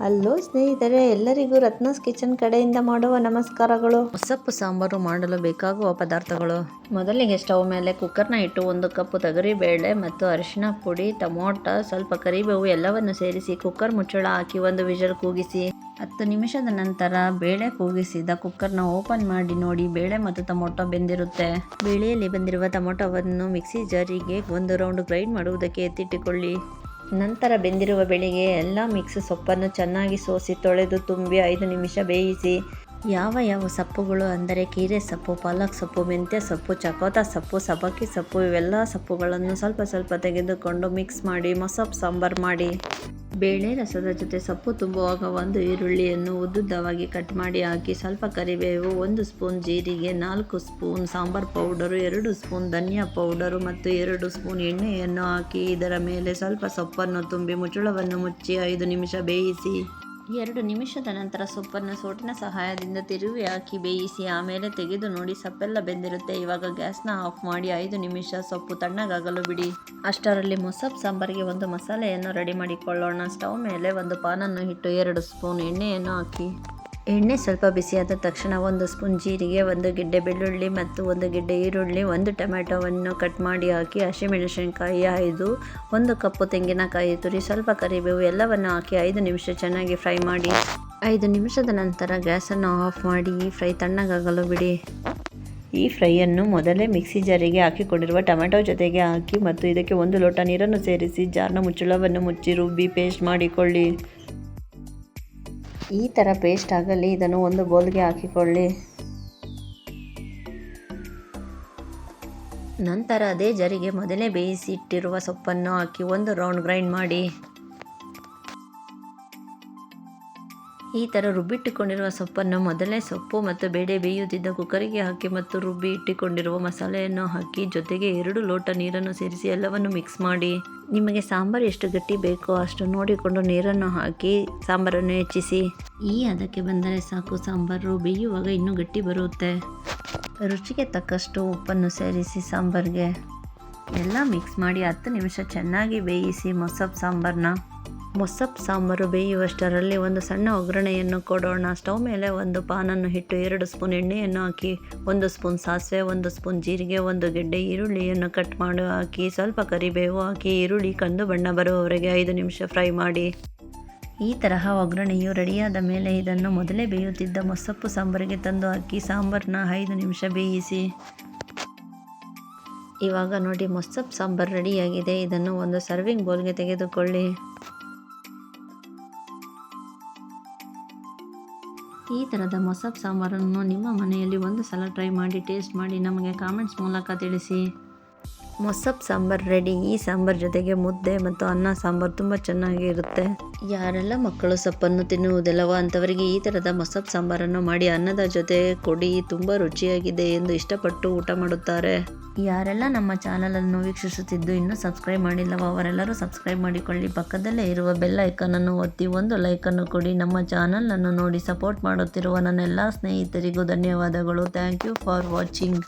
Hello ಸ್ನೇಹಿತರೆ, ಎಲ್ಲರಿಗೂ ರತ್ನಸ್ kitchen ಕಡೆಯಿಂದ ಮಾಡುವ ನಮಸ್ಕಾರಗಳು. ಸೊಪ್ಪು ಸಾಂಬಾರು ಮಾಡಲು ಬೇಕಾಗುವ ಪದಾರ್ಥಗಳು. ಮೊದಲಿಗೆ ಸ್ಟವ್ ಮೇಲೆ ಕುಕ್ಕರ್ನ ಇಟ್ಟು ಒಂದು ಕಪ್ ಬೇಳೆ ಮತ್ತು ಅರಿಶಿನ ಪುಡಿ, ಟೊಮೊಟೊ, ಸ್ವಲ್ಪ ಕರಿಬೇವು ಎಲ್ಲವನ್ನು ಸೇರಿಸಿ ಕುಕ್ಕರ್ ಮುಚ್ಚಳ ಹಾಕಿ ಒಂದು ವಿಜಲ್ ಕೂಗಿಸಿ, ಹತ್ತು ನಿಮಿಷದ ನಂತರ ಬೇಳೆ ಕೂಗಿಸಿದ ಕುಕ್ಕರ್ನ ಓಪನ್ ಮಾಡಿ ನೋಡಿ ಬೇಳೆ ಮತ್ತು ಟೊಮೊಟೊ ಬೆಂದಿರುತ್ತೆ. ಬೇಳೆಯಲ್ಲಿ ಬಂದಿರುವ ಟೊಮೊಟೊವನ್ನು ಮಿಕ್ಸಿ ಜಾರಿಗೆ ಒಂದು ರೌಂಡ್ ಗ್ರೈಂಡ್ ಮಾಡುವುದಕ್ಕೆ ಎತ್ತಿಟ್ಟುಕೊಳ್ಳಿ. ನಂತರ ಬೆಂದಿರುವ ಬೆಳೆಗೆ ಎಲ್ಲ ಮಿಕ್ಸ್ ಸೊಪ್ಪನ್ನು ಚೆನ್ನಾಗಿ ಸೋಸಿ ತೊಳೆದು ತುಂಬಿ ಐದು ನಿಮಿಷ ಬೇಯಿಸಿ ಯಾವ ಯಾವ ಸೊಪ್ಪುಗಳು ಅಂದರೆ ಕೀರೆ ಸೊಪ್ಪು, ಪಾಲಕ್ ಸೊಪ್ಪು, ಮೆಂತ್ಯ ಸೊಪ್ಪು, ಚಕೋತ ಸೊಪ್ಪು, ಸಬ್ಬಕ್ಕಿ ಸೊಪ್ಪು ಇವೆಲ್ಲ ಸೊಪ್ಪುಗಳನ್ನು ಸ್ವಲ್ಪ ಸ್ವಲ್ಪ ತೆಗೆದುಕೊಂಡು ಮಿಕ್ಸ್ ಮಾಡಿ ಮೊಸಪ್ಪು ಸಾಂಬಾರು ಮಾಡಿ. ಬೇಳೆ ರಸದ ಜೊತೆ ಸೊಪ್ಪು ತುಂಬುವಾಗ ಒಂದು ಈರುಳ್ಳಿಯನ್ನು ಉದ್ದುದ್ದವಾಗಿ ಕಟ್ ಮಾಡಿ ಹಾಕಿ, ಸ್ವಲ್ಪ ಕರಿಬೇವು, ಒಂದು ಸ್ಪೂನ್ ಜೀರಿಗೆ, ನಾಲ್ಕು ಸ್ಪೂನ್ ಸಾಂಬಾರ್ ಪೌಡರು, ಎರಡು ಸ್ಪೂನ್ ಧನಿಯಾ ಪೌಡರು ಮತ್ತು ಎರಡು ಸ್ಪೂನ್ ಎಣ್ಣೆಯನ್ನು ಹಾಕಿ, ಇದರ ಮೇಲೆ ಸ್ವಲ್ಪ ಸೊಪ್ಪನ್ನು ತುಂಬಿ ಮುಚ್ಚಳವನ್ನು ಮುಚ್ಚಿ ಐದು ನಿಮಿಷ ಬೇಯಿಸಿ. ಎರಡು ನಿಮಿಷದ ನಂತರ ಸೊಪ್ಪನ್ನು ಸೋಟಿನ ಸಹಾಯದಿಂದ ತಿರುವಿ ಹಾಕಿ ಬೇಯಿಸಿ, ಆಮೇಲೆ ತೆಗೆದು ನೋಡಿ ಸೊಪ್ಪೆಲ್ಲ ಬೆಂದಿರುತ್ತೆ. ಇವಾಗ ಗ್ಯಾಸ್ನ ಆಫ್ ಮಾಡಿ ಐದು ನಿಮಿಷ ಸೊಪ್ಪು ತಣ್ಣಗಾಗಲು ಬಿಡಿ. ಅಷ್ಟರಲ್ಲಿ ಮೊಸಪ್ ಸಾಂಬಾರಿಗೆ ಒಂದು ಮಸಾಲೆಯನ್ನು ರೆಡಿ ಮಾಡಿಕೊಳ್ಳೋಣ. ಸ್ಟವ್ ಮೇಲೆ ಒಂದು ಪಾನನ್ನು ಇಟ್ಟು ಎರಡು ಸ್ಪೂನ್ ಎಣ್ಣೆಯನ್ನು ಹಾಕಿ. ಎಣ್ಣೆ ಸ್ವಲ್ಪ ಬಿಸಿಯಾದ ತಕ್ಷಣ ಒಂದು ಸ್ಪೂನ್ ಜೀರಿಗೆ, ಒಂದು ಗೆಡ್ಡೆ ಬೆಳ್ಳುಳ್ಳಿ ಮತ್ತು ಒಂದು ಗೆಡ್ಡೆ ಈರುಳ್ಳಿ, ಒಂದು ಟೊಮ್ಯಾಟೊವನ್ನು ಕಟ್ ಮಾಡಿ ಹಾಕಿ ಹಸಿಮೆಣಸಿನಕಾಯಿ ಐದು, ಒಂದು ಕಪ್ಪು ತೆಂಗಿನಕಾಯಿ ತುರಿ, ಸ್ವಲ್ಪ ಕರಿಬೇವು ಎಲ್ಲವನ್ನು ಹಾಕಿ ಐದು ನಿಮಿಷ ಚೆನ್ನಾಗಿ ಫ್ರೈ ಮಾಡಿ, ಐದು ನಿಮಿಷದ ನಂತರ ಗ್ಯಾಸನ್ನು ಆಫ್ ಮಾಡಿ ಈ ಫ್ರೈ ತಣ್ಣಗಾಗಲು ಬಿಡಿ. ಈ ಫ್ರೈಯನ್ನು ಮೊದಲೇ ಮಿಕ್ಸಿ ಜಾರಿಗೆ ಹಾಕಿಕೊಂಡಿರುವ ಟೊಮೆಟೊ ಜೊತೆಗೆ ಹಾಕಿ ಮತ್ತು ಇದಕ್ಕೆ ಒಂದು ಲೋಟ ನೀರನ್ನು ಸೇರಿಸಿ ಜಾರ್ನ ಮುಚ್ಚಳವನ್ನು ಮುಚ್ಚಿ ರುಬ್ಬಿ ಪೇಸ್ಟ್ ಮಾಡಿಕೊಳ್ಳಿ. ಈ ಥರ ಪೇಸ್ಟ್ ಆಗಲಿ, ಇದನ್ನು ಒಂದು ಬೌಲ್ಗೆ ಹಾಕಿಕೊಳ್ಳಿ. ನಂತರ ಅದೇ ಜರಿಗೆ ಮೊದಲೇ ಬೇಯಿಸಿಟ್ಟಿರುವ ಸೊಪ್ಪನ್ನು ಹಾಕಿ ಒಂದು ರೌಂಡ್ ಗ್ರೈಂಡ್ ಮಾಡಿ. ಈ ಥರ ರುಬ್ಬಿಟ್ಟುಕೊಂಡಿರುವ ಸೊಪ್ಪನ್ನು ಮೊದಲೇ ಸೊಪ್ಪು ಮತ್ತು ಬೇಳೆ ಬೇಯುತ್ತಿದ್ದ ಕುಕ್ಕರಿಗೆ ಹಾಕಿ ಮತ್ತು ರುಬ್ಬಿ ಇಟ್ಟುಕೊಂಡಿರುವ ಮಸಾಲೆಯನ್ನು ಹಾಕಿ ಜೊತೆಗೆ ಎರಡು ಲೋಟ ನೀರನ್ನು ಸೇರಿಸಿ ಎಲ್ಲವನ್ನು ಮಿಕ್ಸ್ ಮಾಡಿ. ನಿಮಗೆ ಸಾಂಬಾರು ಎಷ್ಟು ಗಟ್ಟಿ ಬೇಕೋ ಅಷ್ಟು ನೋಡಿಕೊಂಡು ನೀರನ್ನು ಹಾಕಿ ಸಾಂಬಾರನ್ನು ಹೆಚ್ಚಿಸಿ. ಈ ಅದಕ್ಕೆ ಬಂದರೆ ಸಾಕು, ಸಾಂಬಾರು ಬೇಯುವಾಗ ಇನ್ನೂ ಗಟ್ಟಿ ಬರುತ್ತೆ. ರುಚಿಗೆ ತಕ್ಕಷ್ಟು ಉಪ್ಪನ್ನು ಸೇರಿಸಿ ಸಾಂಬಾರಿಗೆ. ಎಲ್ಲ ಮಿಕ್ಸ್ ಮಾಡಿ ಹತ್ತು ನಿಮಿಷ ಚೆನ್ನಾಗಿ ಬೇಯಿಸಿ ಮೊಸಪ್ ಸಾಂಬಾರನ್ನ ಮೊಸಪ್ ಸಾಂಬಾರು ಬೇಯುವಷ್ಟರಲ್ಲಿ ಒಂದು ಸಣ್ಣ ಒಗ್ಗರಣೆಯನ್ನು ಕೊಡೋಣ. ಸ್ಟವ್ ಮೇಲೆ ಒಂದು ಪಾನನ್ನು ಇಟ್ಟು ಎರಡು ಸ್ಪೂನ್ ಎಣ್ಣೆಯನ್ನು ಹಾಕಿ, ಒಂದು ಸ್ಪೂನ್ ಸಾಸಿವೆ, ಒಂದು ಸ್ಪೂನ್ ಜೀರಿಗೆ, ಒಂದು ಗೆಡ್ಡೆ ಈರುಳ್ಳಿಯನ್ನು ಕಟ್ ಮಾಡಿ, ಹಾಕಿ, ಸ್ವಲ್ಪ ಕರಿಬೇವು ಹಾಕಿ, ಈರುಳ್ಳಿ ಕಂದು ಬಣ್ಣ ಬರುವವರೆಗೆ ಐದು ನಿಮಿಷ ಫ್ರೈ ಮಾಡಿ. ಈ ತರಹ ಒಗ್ಗರಣೆಯು ರೆಡಿಯಾದ ಮೇಲೆ ಇದನ್ನು ಮೊದಲೇ ಬೇಯುತ್ತಿದ್ದ ಮೊಸಪ್ಪು ಸಾಂಬಾರಿಗೆ ತಂದು ಹಾಕಿ ಸಾಂಬಾರನ್ನ ಐದು ನಿಮಿಷ ಬೇಯಿಸಿ. ಇವಾಗ ನೋಡಿ, ಮೊಸಪ್ ಸಾಂಬಾರು ರೆಡಿಯಾಗಿದೆ. ಇದನ್ನು ಒಂದು ಸರ್ವಿಂಗ್ ಬೌಲ್ಗೆ ತೆಗೆದುಕೊಳ್ಳಿ. ಈ ಥರದ ಮೊಸಬ್ ಸಾಂಬಾರನ್ನು ನಿಮ್ಮ ಮನೆಯಲ್ಲಿ ಒಂದು ಸಲ ಟ್ರೈ ಮಾಡಿ ಟೇಸ್ಟ್ ಮಾಡಿ ನಮಗೆ ಕಾಮೆಂಟ್ಸ್ ಮೂಲಕ ತಿಳಿಸಿ. ಮೊಸಬ್ ಸಾಂಬಾರ್ ರೆಡಿ. ಈ ಸಾಂಬಾರ್ ಜೊತೆಗೆ ಮುದ್ದೆ ಮತ್ತು ಅನ್ನ ಸಾಂಬಾರು ತುಂಬ ಚೆನ್ನಾಗಿ ಇರುತ್ತೆ. ಯಾರೆಲ್ಲ ಮಕ್ಕಳು ಸೊಪ್ಪನ್ನು ತಿನ್ನುವುದಿಲ್ಲವೋ ಅಂಥವರಿಗೆ ಈ ಥರದ ಮೊಸಬ್ ಸಾಂಬಾರನ್ನು ಮಾಡಿ ಅನ್ನದ ಜೊತೆ ಕೊಡಿ. ತುಂಬ ರುಚಿಯಾಗಿದೆ ಎಂದು ಇಷ್ಟಪಟ್ಟು ಊಟ ಮಾಡುತ್ತಾರೆ. ಯಾರೆಲ್ಲ ನಮ್ಮ ಚಾನಲನ್ನು ವೀಕ್ಷಿಸುತ್ತಿದ್ದು ಇನ್ನೂ ಸಬ್ಸ್ಕ್ರೈಬ್ ಮಾಡಿಲ್ಲವೋ, ಅವರೆಲ್ಲರೂ ಸಬ್ಸ್ಕ್ರೈಬ್ ಮಾಡಿಕೊಳ್ಳಿ. ಪಕ್ಕದಲ್ಲೇ ಇರುವ ಬೆಲ್ ಐಕನನ್ನು ಒತ್ತಿ ಒಂದು ಲೈಕನ್ನು ಕೊಡಿ. ನಮ್ಮ ಚಾನಲನ್ನು ನೋಡಿ ಸಪೋರ್ಟ್ ಮಾಡುತ್ತಿರುವ ನನ್ನ ಎಲ್ಲ ಸ್ನೇಹಿತರಿಗೂ ಧನ್ಯವಾದಗಳು. Thank you for watching.